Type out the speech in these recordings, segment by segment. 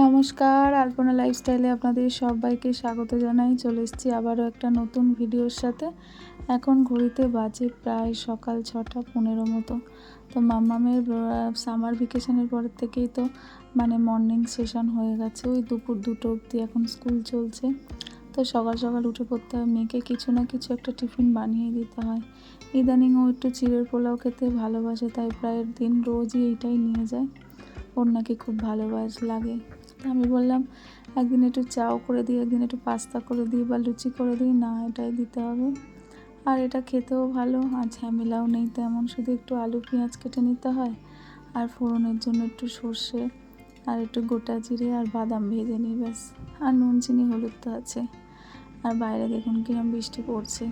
নমস্কার, আলপনা লাইফস্টাইলে আপনাদের সবাইকে স্বাগত জানাই। চলে এসেছি আবারও একটা নতুন ভিডিওর সাথে। এখন ঘড়িতে বাজে প্রায় সকাল ছটা পনেরো মতো। তো মাম্মামের সামার ভ্যাকেশনের পরের থেকেই তো মানে মর্নিং সেশন হয়ে গেছে। ওই দুপুর দুটো অবধি এখন স্কুল চলছে। তো সকাল সকাল উঠে পড়তে হয়। মেয়েকে কিছু না কিছু একটা টিফিন বানিয়ে দিতে হয়। ইদানিং ও একটু চিড়ের পোলাও খেতে ভালোবাসে, তাই প্রায় দিন রোজই এইটাই নিয়ে যায়। ওর নাকি খুব ভালোবাস লাগে। আমি বললাম, একদিন একটু চাও করে দিই, একদিন একটু পাস্তা করে দিই বা লুচি করে দিই, না এটাই দিতে হবে। আর এটা খেতেও ভালো, আর ঝামেলাও নেই তেমন, শুধু একটু আলু পেঁয়াজ কেটে নিতে হয়, আর ফোড়নের জন্য একটু সর্ষে। আর একটু গোটা জিরে আর বাদাম ভেজে নিই, ব্যাস। আর নুন, চিনি, হলুদ তো আছে। আর বাইরে দেখুন কিরম বৃষ্টি পড়ছে।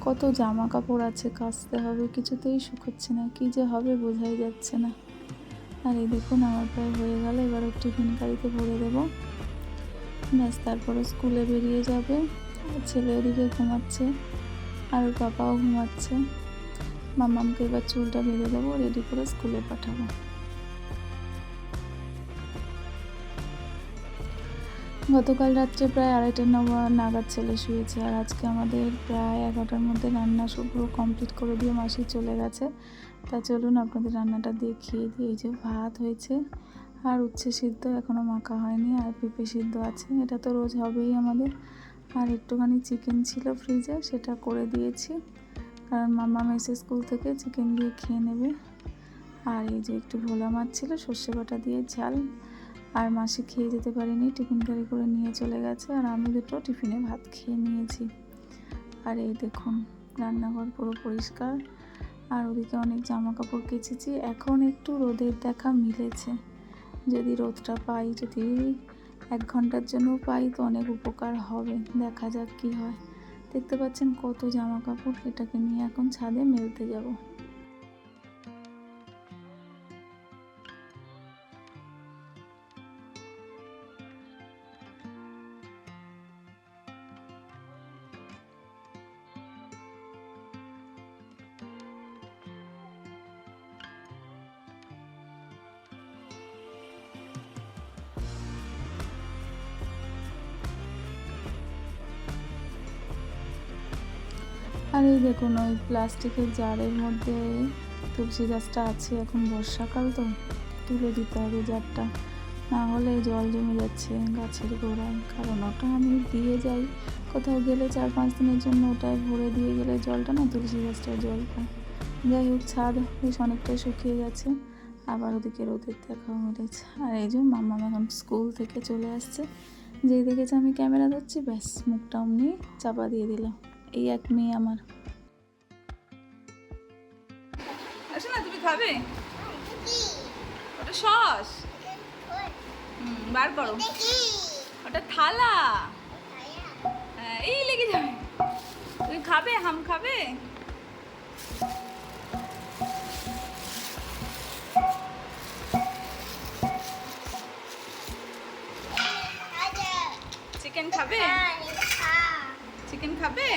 কত জামা কাপড় আছে, কাচতে হবে, কিছুতেই শুকোচ্ছে না। কী যে হবে বোঝাই যাচ্ছে না। আর এই দেখুন, আমার প্রায় হয়ে গেল। এবার টিফিন গাড়িতে ভরে দেবো। ব্যাস, তারপরে স্কুলে বেরিয়ে যাবে। ছেলে ওদিকে ঘুমাচ্ছে। আর ওর ঘুমাচ্ছে। মামামকে এবার চুলটা বেঁধে দেবো, রেডি করে স্কুলে পাঠাবো। গতকাল রাত্রে প্রায় আড়াইটা নাগাদ ছেলে শুয়েছে আর আজকে আমাদের প্রায় এগারোটার মধ্যে রান্না পুরো কমপ্লিট করে দিয়ে মাসি চলে গেছে। তা চলুন আপনাদের রান্নাটা দেখিয়ে দিই। এই যে ভাত হয়েছে আর উচ্ছে সিদ্ধ এখনও মাখা হয়নি আর পেঁপে সিদ্ধ আছে। এটা তো রোজ হবেই আমাদের। আর একটুখানি চিকেন ছিল ফ্রিজে সেটা করে দিয়েছি। কারণ মামা মেসে স্কুল থেকে চিকেন দিয়ে খেয়ে নেবে। আর এই যে একটু ভোলা মাছ ছিল, সর্ষে বাটা দিয়ে ঝাল। আর মাসি খেয়ে যেতে পারিনি, টিফিন ক্যারি করে নিয়ে চলে গেছে আর আমি দুটো টিফিনে ভাত খেয়ে নিয়েছি। আর এই দেখুন, রান্নাঘর পুরো পরিষ্কার আর ওদিকে অনেক জামা কাপড় কেচেছি। এখন একটু রোদের দেখা মিলেছে। যদি রোদটা পাই, যদি এক ঘণ্টার জন্য পাই তো অনেক উপকার হবে। দেখা যাক কি হয়। দেখতে পাচ্ছেন কত জামা কাপড় এটাকে নিয়ে এখন ছাদে মেলতে যাব। আর এই দেখুন, ওই প্লাস্টিকের জারের মধ্যে তুলসী গাছটা আছে এখন বর্ষাকাল তো, তুলে দিতে হবে জারটা। না হলে জল জমে যাচ্ছে গাছের গোড়ায়। কারণ ওটা আমি দিয়ে যাই। কোথাও গেলে চার পাঁচ দিনের জন্য ওটায় ভরে দিয়ে গেলে জলটা না, তুলসী গাছটা জল পায় যাই হোক, ছাদ বেশ অনেকটাই শুকিয়ে গেছে। আবার ওদিকে রোদের দেখাও মিলেছে। আর এই যে মাম্মা এখন স্কুল থেকে চলে আসছে। যেই দেখেছে আমি ক্যামেরা ধরছি, ব্যাস মুখটা অমনি চাপা দিয়ে দিলাম এই এক মেয়ে আমার। আসো না তুমি খাবে? ওটা সস। হুম বার করো। ওটা থালা। হ্যাঁ, এই লেগে যাবে। তুমি খাবে হাম খাবে? চিকেন খাবে? চিকেন খাবে?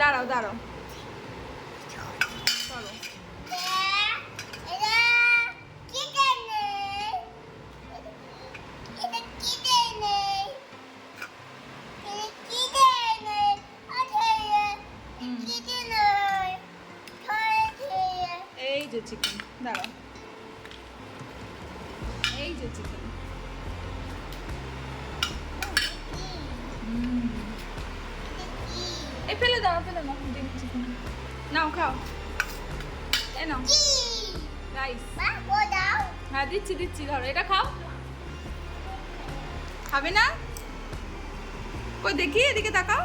দাঁড়াও দাঁড়াও। চলো। এই যে চিকেন দাঁড়াও। এই যে চিকেন ফেলে দাও ফেলে দাও। দেখি চিকেন নাও খাও। এ নাও। রাইস হ্যাঁ দিচ্ছি দিচ্ছি ধরো। এটা খাও। খাবে না? কই দেখি এদিকে তাকাও।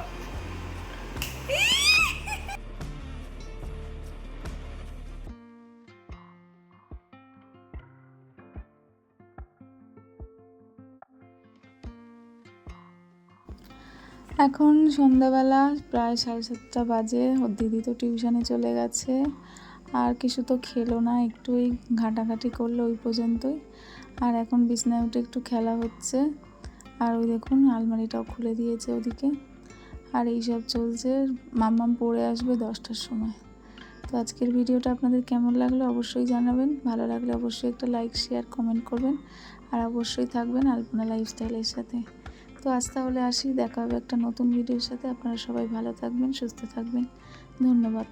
এখন সন্ধ্যাবেলা প্রায় সাড়ে সাতটা বাজে। ওর দিদি তো টিউশনে চলে গেছে। আর কিছু তো খেলো না, একটুই ঘাটাঘাটি করল ওই পর্যন্তই। আর এখন বিছনায় উঠে একটু খেলা হচ্ছে। আর ওই দেখুন, আলমারিটাও খুলে দিয়েছে ওদিকে। আর এইসব চলছে। মাম্মাম পড়ে আসবে দশটার সময়। তো আজকের ভিডিওটা আপনাদের কেমন লাগল অবশ্যই জানাবেন। ভালো লাগলে অবশ্যই একটা লাইক শেয়ার কমেন্ট করবেন। আর অবশ্যই থাকবেন আলপনা লাইফস্টাইলের সাথে। তো আজ তাহলে আসি, দেখা হবে একটা নতুন ভিডিওর সাথে। আপনারা সবাই ভালো থাকবেন, সুস্থ থাকবেন। ধন্যবাদ।